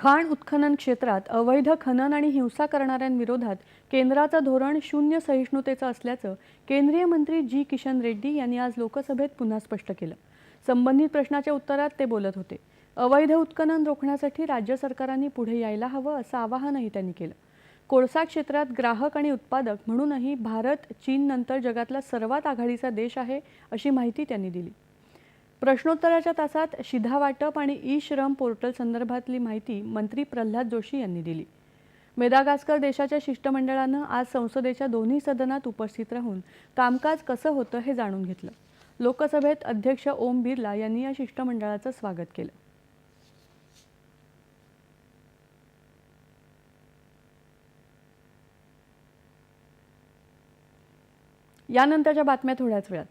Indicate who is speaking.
Speaker 1: खाण उत्खनन क्षेत्रात अवैध खनन आणि हिंसा करणाऱ्यांविरोधात केंद्राचं धोरण शून्य सहिष्णुतेचं असल्याचं केंद्रीय मंत्री जी किशन रेड्डी यांनी आज लोकसभेत पुन्हा स्पष्ट केलं. संबंधित प्रश्नाच्या उत्तरात ते बोलत होते. अवैध उत्खनन रोखण्यासाठी राज्य सरकारांनी पुढे यायला हवं असं आवाहनही त्यांनी केलं. कोळसा क्षेत्रात ग्राहक आणि उत्पादक म्हणूनही भारत चीननंतर जगातला सर्वात आघाडीचा देश आहे अशी माहिती त्यांनी दिली. प्रश्नोत्तराच्या तासात शिधा वाटप आणि ई श्रम पोर्टल संदर्भातली माहिती मंत्री प्रल्हाद जोशी यांनी दिली. मेदागास्कर देशाच्या शिष्टमंडळानं आज संसदेच्या दोन्ही सदनात उपस्थित राहून कामकाज कसं होतं हे जाणून घेतलं. लोकसभेत अध्यक्ष ओम बिर्ला यांनी या शिष्टमंडळाचं स्वागत केलं. यानंतरच्या बातम्या थोड्याच वेळात.